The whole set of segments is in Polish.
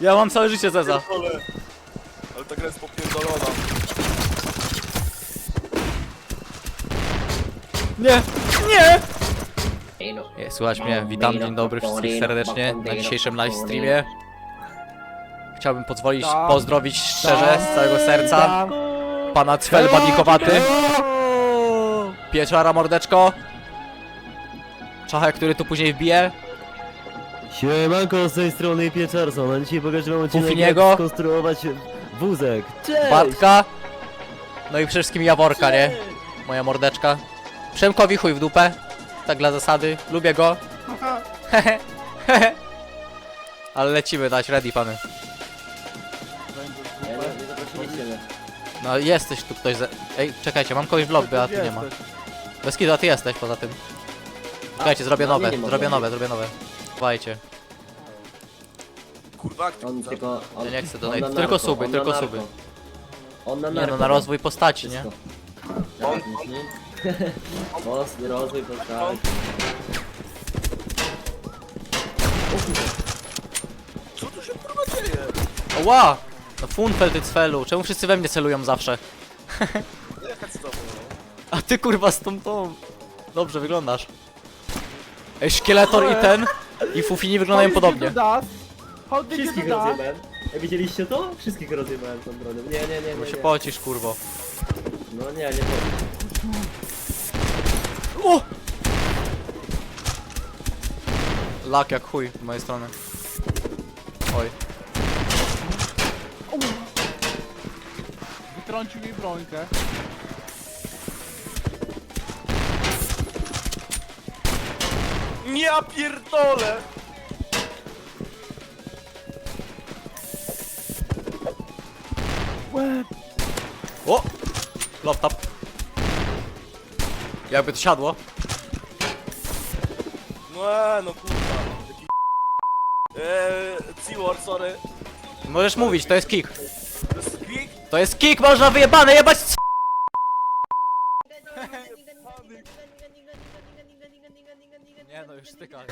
Ja mam całe życie Zeza. Ale, ale ta gra jest popierdolona. Nie! Nie! Ej. Nie, Słuchaj mnie, witam, dzień dobry wszystkich serdecznie na dzisiejszym live streamie. Chciałbym pozwolić pozdrowić szczerze, z całego serca pana Cfel Badnikowaty, Pieczara Mordeczko, Czachę, który tu później wbije, Siemanko, z tej strony Pieczarson, a dzisiaj pokażę wam odcinek Pufiniego. jak skonstruować wózek. Cześć! Bartka, no i przede wszystkim Jaworka, nie? Moja mordeczka. Przemkowi chuj w dupę, tak dla zasady, lubię go. Hehe, hehe. Ale lecimy dać, ready pany. No jesteś tu ktoś ze... Ej, czekajcie, mam kogoś w lobby, a tu nie ma. Bez kitu, a ty jesteś poza tym. Czekajcie, zrobię no, nowe, zrobię nowe, zrobię nowe. Dawajcie. Kurwa, On kto- tylko... On, Ja nie chcę on donate. na Tylko narko, suby, on tylko na suby. On na Nie narko. no, na rozwój postaci, nie? Wszystko. On-. Mocny rozwój postaci. Co tu się kurwa dzieje? Ła! No funfel ty cfelu, czemu wszyscy we mnie celują zawsze? Tobą, no. A ty kurwa z tą tą... Dobrze wyglądasz. Ej, szkieletor i ten i Fufini wyglądają podobnie. Wszystkich rozjebałem. Ej, widzieliście to? Wszystkich rozjebałem tą brodę. Nie, nie, nie, Bo nie. się nie. pocisz kurwo. No nie, nie powiem. O! Lak jak chuj z mojej strony. Oj. Wytrącił mi brońkę. Ja pierdolę! O! Laptop. Jakby to siadło. No, no kurwa. Jaki... Eee, C-War, sorry. Możesz mówić, to jest kick. To jest quick? To jest kick, można wyjebane jebać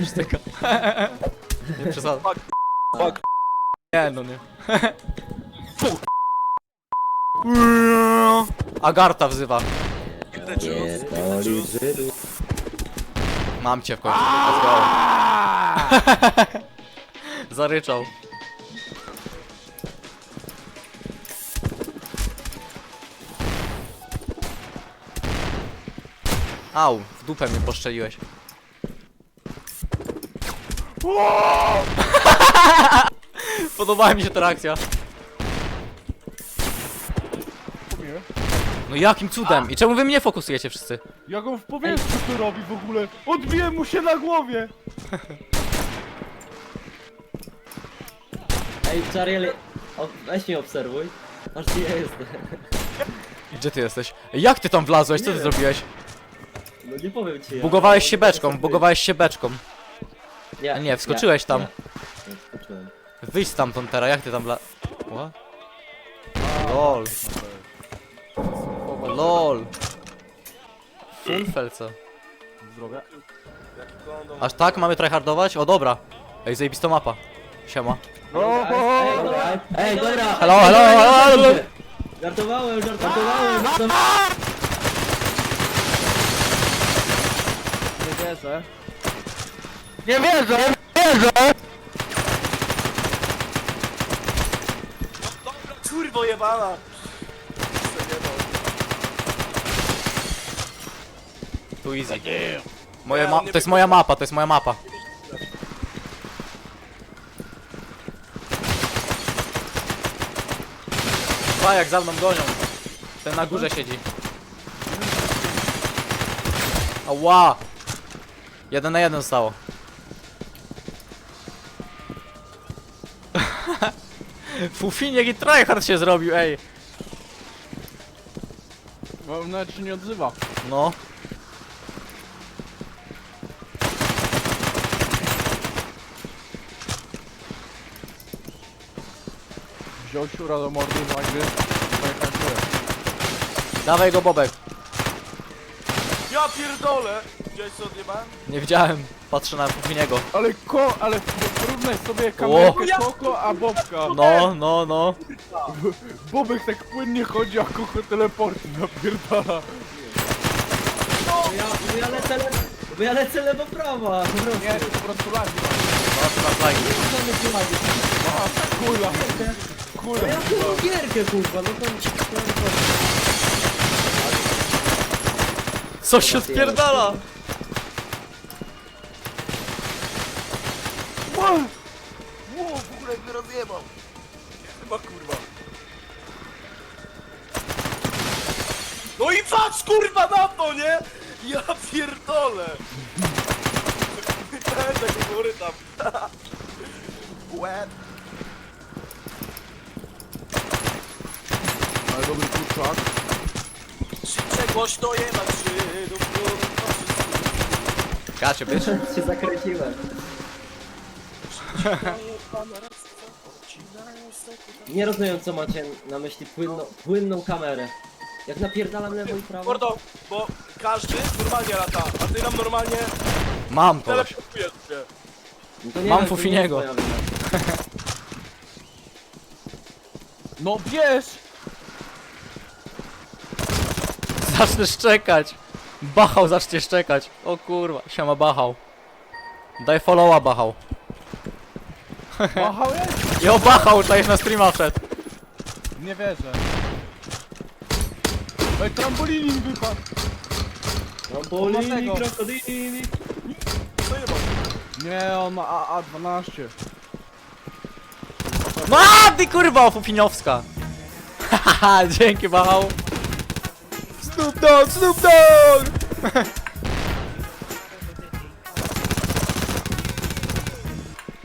już styka. Nie przesadzam. Fuck, fuck. Nie no, nie. Agarta wzywa. Pierdoli Żydów. Mam cię w końcu, let's go. Zaryczał. Au, w dupę mnie poszczeliłeś. Podobała mi się ta reakcja. Mówię. No jakim cudem? I czemu wy mnie fokusujecie wszyscy? Jak on w powietrzu to robi w ogóle? Odbiłem mu się na głowie! Ej, Czariel, o, weź mnie obserwuj. Aż gdzie ja jestem. Gdzie ty jesteś? Jak ty tam wlazłeś? Co ty Nie. zrobiłeś? No nie powiem ci ja. Bugowałeś się beczką, bugowałeś się beczką. Nie, A nie, wskoczyłeś tam. Nie, nie wskoczyłem. Wyjdź stamtąd teraz, jak ty tam wla... What? LOL. LOL. Funfel co? Zdrowia. Aż tak mamy tryhardować? O dobra. Ej, zajebista mapa. Siema. O, Ej, dobra, ej, dobra! Halo, halo, halo, halo. Żartowałem, żartowałem! żartowałem. Nie wierzę. Nie wierzę! Nie wierzę! Kurwo jebana! Tu easy. Moje ma... To jest moja mapa, to jest moja mapa. Dwa jak za mną gonią. Ten na górze siedzi. Ała! Jeden na jeden stało. Fufin jaki tryhard się zrobił, ej! Mam nawet się nie odzywa. No. Wziął siura do mordy i nagle... Pojechałem Dawaj go Bobek. Ja pierdolę! Widziałeś co odjebałem? Nie widziałem. Patrzę na Fufiniego. Ale ko... ale... Porównaj sobie kamerkę! Koko, a Bobka. No, no, no. Bobek tak płynnie chodzi, a Koko teleporty napierdala. Bo ja, bo ja lecę lewo, bo ja lecę lewo prawa. Po prostu. Nie, to po prostu lagi. No, na flagi. Mamy flagi. A, kula. No Kula. ja tu gierkę kurwa, no to... to, to. Co się odpierdala? No i patrz kurwa na to, nie? Ja pierdolę. Będę góry tam. Łeb. Ale dobry kurczak. Krzyczę głośno jebać Żydów, kurwa. Kacie, bitch. się zakręciłem. Nie rozumiem co macie na myśli płynną, płynną kamerę. Jak napierdalam lewo i prawo. Mordo, bo każdy normalnie lata, a ty nam normalnie Mam teleportujesz się. No to nie Mam wiem, to Fufiniego. nie jest moja wina. No bierz! Zacznę szczekać. Bachał zacznie szczekać. O kurwa, siema Bachał. Daj followa Bachał. Machałeś? Jo Bachał, czaisz na streama wszedł. Nie wierzę. Ej, trambolini mi wypadł. Trampolini, Dlatego. krokodili. Co jebał? Nie, on ma AA12. No a ty kurwa Fufiniowska. Haha, dzięki Bachał. Snoop Dogg, Snoop Dogg!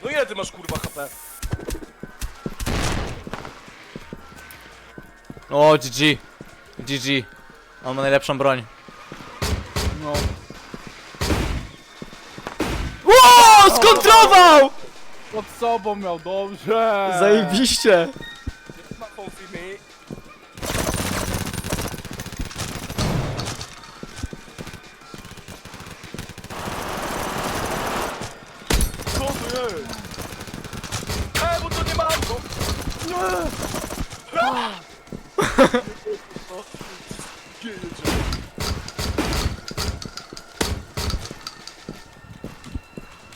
No ile ty masz kurwa HP? O, GG. GG. On ma najlepszą broń. No. Ło, skontrował! Pod sobą miał, dobrze. Zajebiście.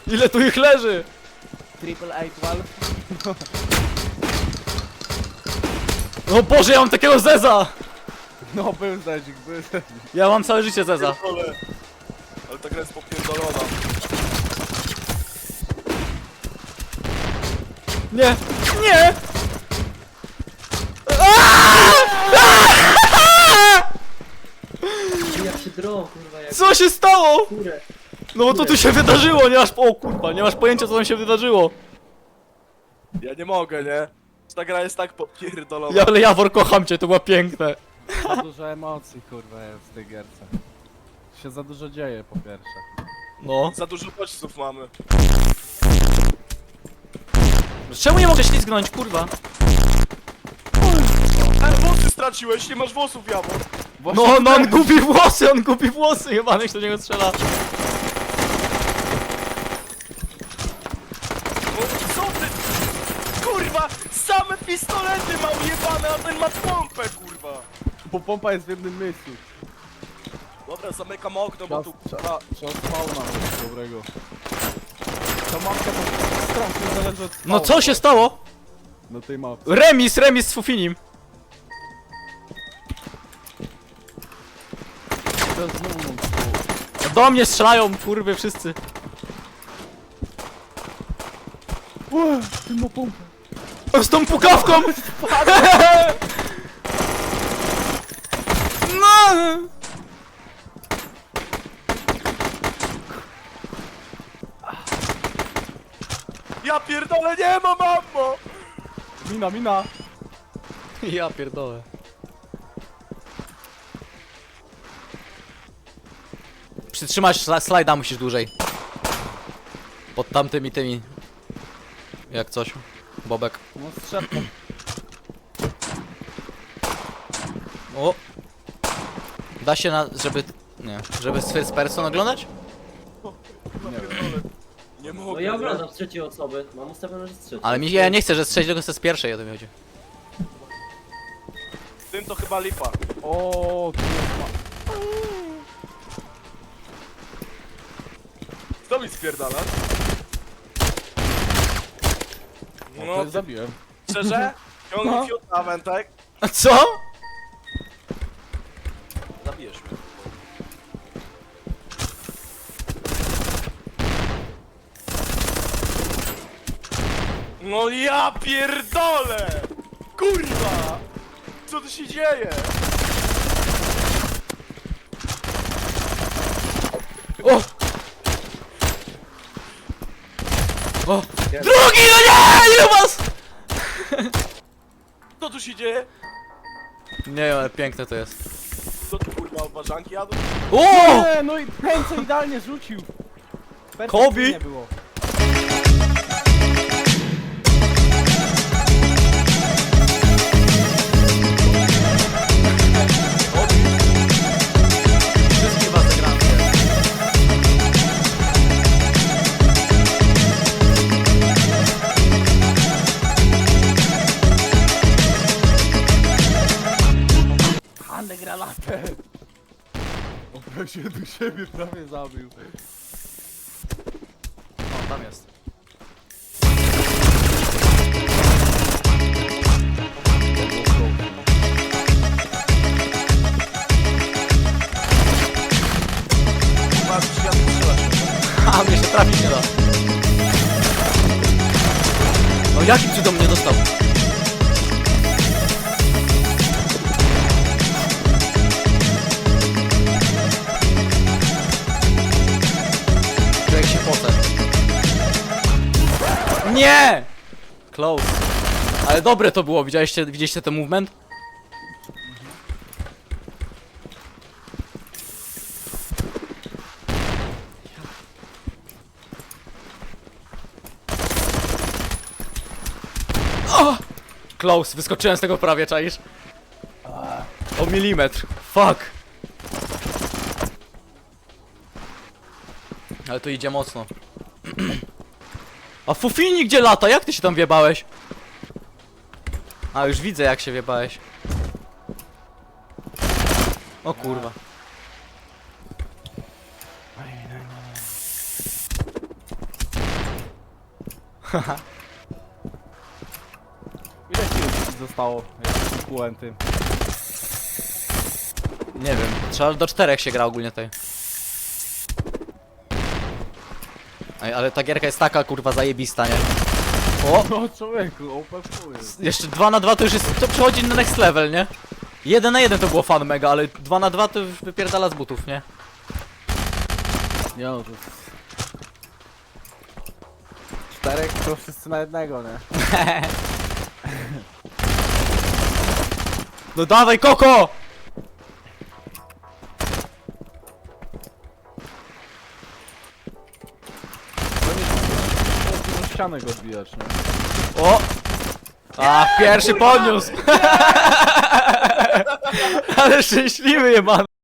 Ile tu ich leży? Triple A 12. O Boże, ja mam takiego Zeza! No, był zedzik, był zedzik. Ja mam całe życie Zeza. Ale, ale ta gra jest popierdolona. Nie! Nie! Jak się drą, kurwa, jak Co się stało? kurę. No bo to tu się wydarzyło, nie masz... O kurwa, nie masz pojęcia co tam się wydarzyło. Ja nie mogę, nie? Ta gra jest tak popierdolona. Ja, ale Jawor, kocham cię, to było piękne. Za dużo emocji, kurwa, jest w tej gierce. Się za dużo dzieje, po pierwsze. No. Za dużo bodźców mamy. Czemu nie mogę ślizgnąć, kurwa? Ale włosy straciłeś, nie masz włosów, Jawor. No, no on gubi włosy, on gubi włosy, chyba niech do niego strzela. No co ty? Kurwa, same pistolety ma ujebane, a ten ma pompę, kurwa. Bo pompa jest w jednym miejscu. Dobra, zamykam okno, bo Czas, tu... czas, czas spawna dobrego. Ta mapka to strasznie zależy od No spawna co się stało? Na tej mapie. Remis, remis z Fufinim. Znowu mam. Do mnie strzelają, kurwy, wszyscy. Ue, Ty ma pompę. Z tą pukawką! No! Ja pierdolę, nie ma mammo! Mina, mina. Ja pierdolę. Przytrzymać sla- slajda musisz dłużej. Pod tamtymi tymi. Jak coś. Bobek. No strzepką. O! Da się na, żeby... Nie, żeby z first person oglądać? Nie No ja oglądam z trzeciej osoby, mam ustawione, że z trzeciej. Ale mi, ja nie chcę, że strzelić, tylko chcę z pierwszej, o to mi chodzi. Z tym to chyba lipa. O, kurwa. Kto mi spierdala? No, No, to zabiłem. szczerze? No. Ciągnij fiut na wętek. A co? Zabijesz mnie. No ja pierdolę! Kurwa! Co tu się dzieje? O! O! Drugi, no nie! Ile was? Co tu się dzieje? Nie wiem, ale piękne to jest. Co tu kurwa obarzanki jadą? O! Nie, no i co idealnie rzucił. Kobi? Nie było. Się do siebie Nie! Close. Ale dobre to było, widzieliście, widzieliście ten movement? Close, wyskoczyłem z tego prawie, czaisz? O milimetr. Fuck. Ale to idzie mocno. A Fufini gdzie lata? Jak ty się tam wiebałeś? A już widzę jak się wiebałeś. O kurwa. Ile ci zostało? Tym. Nie wiem, trzeba do czterech się gra ogólnie tutaj. Ej, ale ta gierka jest taka kurwa zajebista, nie? O! No człowieku, full. Jeszcze 2 na 2 to już jest, to przechodzi na next level, nie? 1 na 1 to było fan mega, ale 2 na 2 to już wypierdala z butów, nie? Nie no, to. Czterech to wszyscy na jednego, nie? No dawaj Koko! Ścianę go odbijać, nie? O! A, pierwszy podniósł! Ale szczęśliwy jebany!